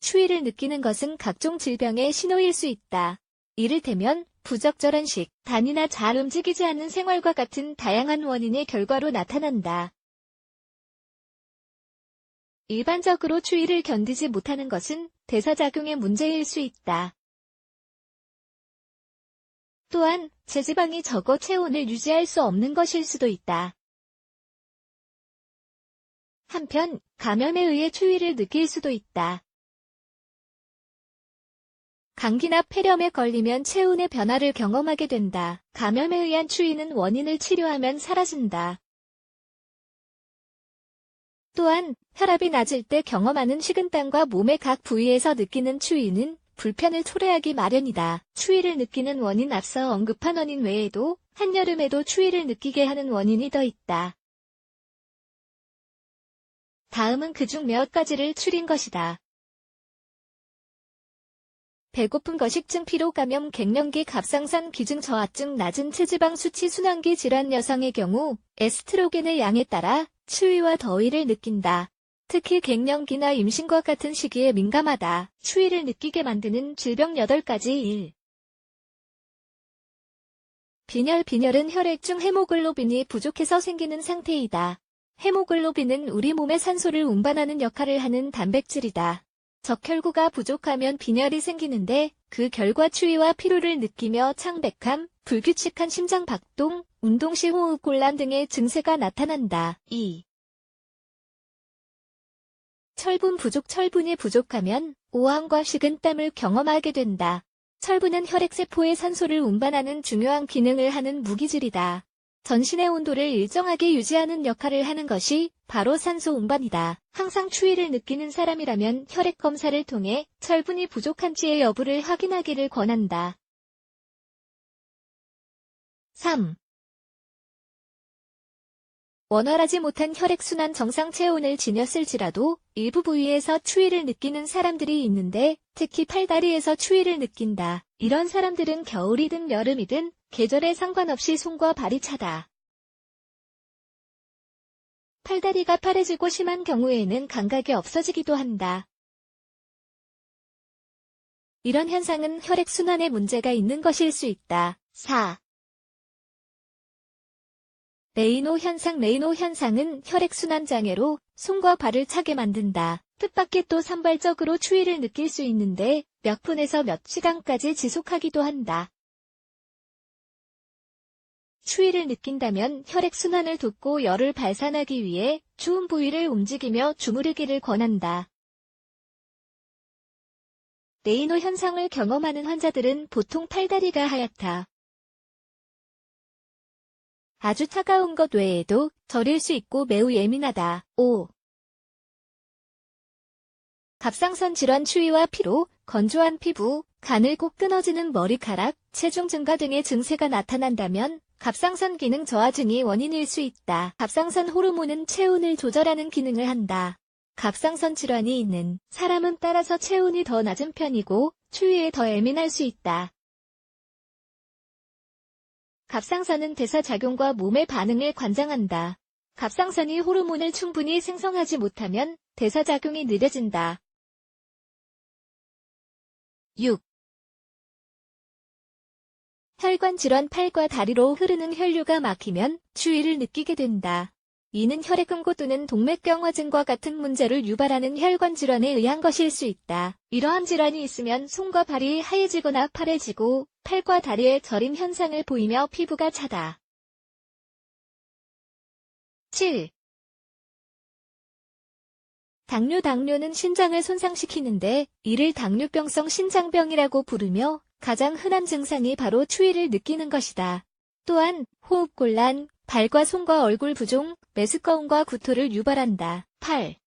추위를 느끼는 것은 각종 질병의 신호일 수 있다. 이를테면 부적절한 식, 단이나 잘 움직이지 않는 생활과 같은 다양한 원인의 결과로 나타난다. 일반적으로 추위를 견디지 못하는 것은 대사작용의 문제일 수 있다. 또한 체지방이 적어 체온을 유지할 수 없는 것일 수도 있다. 한편 감염에 의해 추위를 느낄 수도 있다. 감기나 폐렴에 걸리면 체온의 변화를 경험하게 된다. 감염에 의한 추위는 원인을 치료하면 사라진다. 또한 혈압이 낮을 때 경험하는 식은땀과 몸의 각 부위에서 느끼는 추위는 불편을 초래하기 마련이다. 추위를 느끼는 원인 앞서 언급한 원인 외에도 한여름에도 추위를 느끼게 하는 원인이 더 있다. 다음은 그중 몇 가지를 추린 것이다. 배고픈 거식증 피로감염 갱년기 갑상선 기증 저하증 낮은 체지방 수치 순환기 질환 여성의 경우 에스트로겐의 양에 따라 추위와 더위를 느낀다. 특히 갱년기나 임신과 같은 시기에 민감하다. 추위를 느끼게 만드는 질병 8가지 1. 빈혈 빈혈은 혈액 중 헤모글로빈이 부족해서 생기는 상태이다. 헤모글로빈은 우리 몸의 산소를 운반하는 역할을 하는 단백질이다. 적혈구가 부족하면 빈혈이 생기는데 그 결과 추위와 피로를 느끼며 창백함, 불규칙한 심장 박동, 운동 시 호흡 곤란 등의 증세가 나타난다. 2. 철분 부족 철분이 부족하면 오함과 식은땀을 경험하게 된다. 철분은 혈액세포에 산소를 운반하는 중요한 기능을 하는 무기질이다. 전신의 온도를 일정하게 유지하는 역할을 하는 것이 바로 산소 운반이다. 항상 추위를 느끼는 사람이라면 혈액 검사를 통해 철분이 부족한지의 여부를 확인하기를 권한다. 3. 원활하지 못한 혈액순환 정상 체온을 지녔을지라도 일부 부위에서 추위를 느끼는 사람들이 있는데 특히 팔다리에서 추위를 느낀다. 이런 사람들은 겨울이든 여름이든 계절에 상관없이 손과 발이 차다. 팔다리가 파래지고 심한 경우에는 감각이 없어지기도 한다. 이런 현상은 혈액순환에 문제가 있는 것일 수 있다. 4. 레이노 현상 레이노 현상은 혈액순환 장애로 손과 발을 차게 만든다. 뜻밖의 또 산발적으로 추위를 느낄 수 있는데 몇 분에서 몇 시간까지 지속하기도 한다. 추위를 느낀다면 혈액순환을 돕고 열을 발산하기 위해 추운 부위를 움직이며 주무르기를 권한다. 레이노 현상을 경험하는 환자들은 보통 팔다리가 하얗다. 아주 차가운 것 외에도 저릴 수 있고 매우 예민하다. 5. 갑상선 질환 추위와 피로, 건조한 피부, 가늘고 끊어지는 머리카락, 체중 증가 등의 증세가 나타난다면 갑상선 기능 저하증이 원인일 수 있다. 갑상선 호르몬은 체온을 조절하는 기능을 한다. 갑상선 질환이 있는 사람은 따라서 체온이 더 낮은 편이고 추위에 더 예민할 수 있다. 갑상선은 대사작용과 몸의 반응을 관장한다. 갑상선이 호르몬을 충분히 생성하지 못하면 대사작용이 느려진다. 6. 혈관 질환 팔과 다리로 흐르는 혈류가 막히면 추위를 느끼게 된다. 이는 혈액응고 또는 동맥경화증과 같은 문제를 유발하는 혈관 질환에 의한 것일 수 있다. 이러한 질환이 있으면 손과 발이 하얘지거나 파래지고 팔과 다리에 저림 현상을 보이며 피부가 차다. 7. 당뇨 당뇨는 신장을 손상시키는데 이를 당뇨병성 신장병이라고 부르며 가장 흔한 증상이 바로 추위를 느끼는 것이다. 또한 호흡곤란, 발과 손과 얼굴 부종, 메스꺼움과 구토를 유발한다. 8.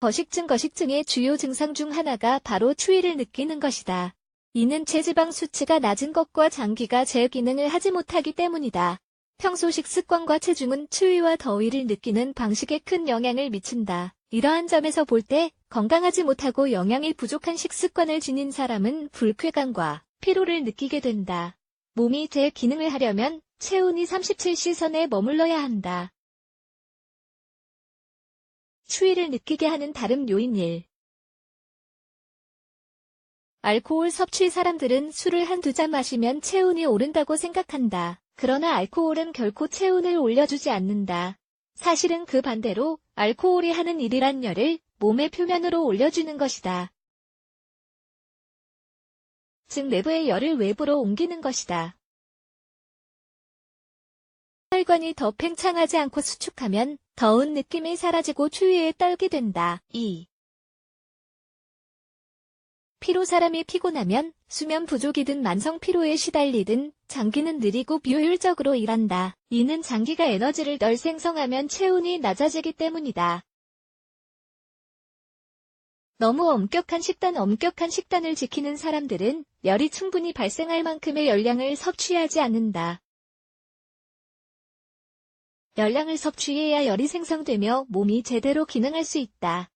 거식증 거식증의 주요 증상 중 하나가 바로 추위를 느끼는 것이다. 이는 체지방 수치가 낮은 것과 장기가 제 기능을 하지 못하기 때문이다. 평소 식습관과 체중은 추위와 더위를 느끼는 방식에 큰 영향을 미친다. 이러한 점에서 볼 때 건강하지 못하고 영양이 부족한 식습관을 지닌 사람은 불쾌감과 피로를 느끼게 된다. 몸이 제 기능을 하려면 체온이 37시 선에 머물러야 한다. 추위를 느끼게 하는 다른 요인 1. 알코올 섭취 사람들은 술을 한두 잔 마시면 체온이 오른다고 생각한다. 그러나 알코올은 결코 체온을 올려주지 않는다. 사실은 그 반대로 알코올이 하는 일이란 열을 몸의 표면으로 올려주는 것이다. 즉 내부의 열을 외부로 옮기는 것이다. 혈관이 더 팽창하지 않고 수축하면 더운 느낌이 사라지고 추위에 떨게 된다. 2. 피로 사람이 피곤하면 수면 부족이든 만성 피로에 시달리든 장기는 느리고 비효율적으로 일한다. 이는 장기가 에너지를 덜 생성하면 체온이 낮아지기 때문이다. 너무 엄격한 식단 엄격한 식단을 지키는 사람들은 열이 충분히 발생할 만큼의 열량을 섭취하지 않는다. 열량을 섭취해야 열이 생성되며 몸이 제대로 기능할 수 있다.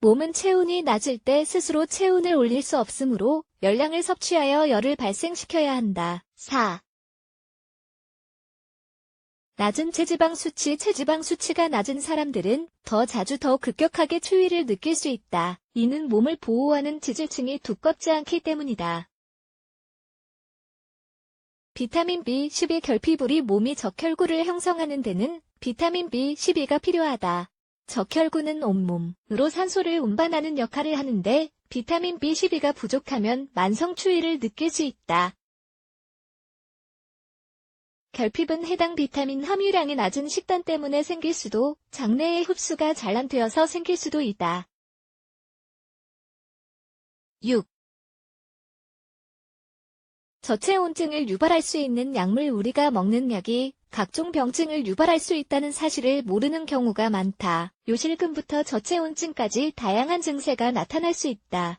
몸은 체온이 낮을 때 스스로 체온을 올릴 수 없으므로 열량을 섭취하여 열을 발생시켜야 한다. 4. 낮은 체지방 수치 체지방 수치가 낮은 사람들은 더 자주 더 급격하게 추위를 느낄 수 있다. 이는 몸을 보호하는 지질층이 두껍지 않기 때문이다. 비타민 B12 결핍물이 몸이 적혈구를 형성하는 데는 비타민 B12가 필요하다. 적혈구는 온몸으로 산소를 운반하는 역할을 하는데 비타민 B12가 부족하면 만성 추위를 느낄 수 있다. 결핍은 해당 비타민 함유량이 낮은 식단 때문에 생길 수도 장내의 흡수가 잘 안 되어서 생길 수도 있다. 6. 저체온증을 유발할 수 있는 약물 우리가 먹는 약이 각종 병증을 유발할 수 있다는 사실을 모르는 경우가 많다. 요실금부터 저체온증까지 다양한 증세가 나타날 수 있다.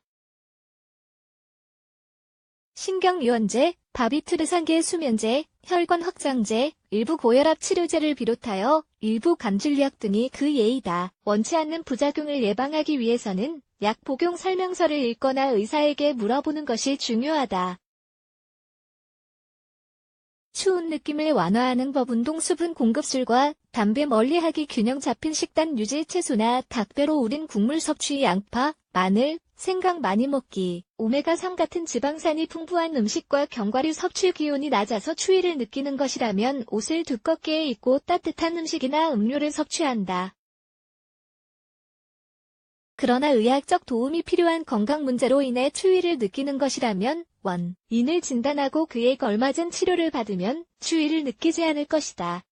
신경유연제, 바비트르산계 수면제, 혈관 확장제, 일부 고혈압 치료제를 비롯하여 일부 감질약 등이 그 예이다. 원치 않는 부작용을 예방하기 위해서는 약 복용 설명서를 읽거나 의사에게 물어보는 것이 중요하다. 추운 느낌을 완화하는 법 운동 수분 공급술과 담배 멀리하기 균형 잡힌 식단 유지 채소나 닭배로 우린 국물 섭취 양파, 마늘, 생강 많이 먹기, 오메가3 같은 지방산이 풍부한 음식과 견과류 섭취 기온이 낮아서 추위를 느끼는 것이라면 옷을 두껍게 입고 따뜻한 음식이나 음료를 섭취한다. 그러나 의학적 도움이 필요한 건강 문제로 인해 추위를 느끼는 것이라면 원인을 진단하고 그에 걸맞은 치료를 받으면 추위를 느끼지 않을 것이다.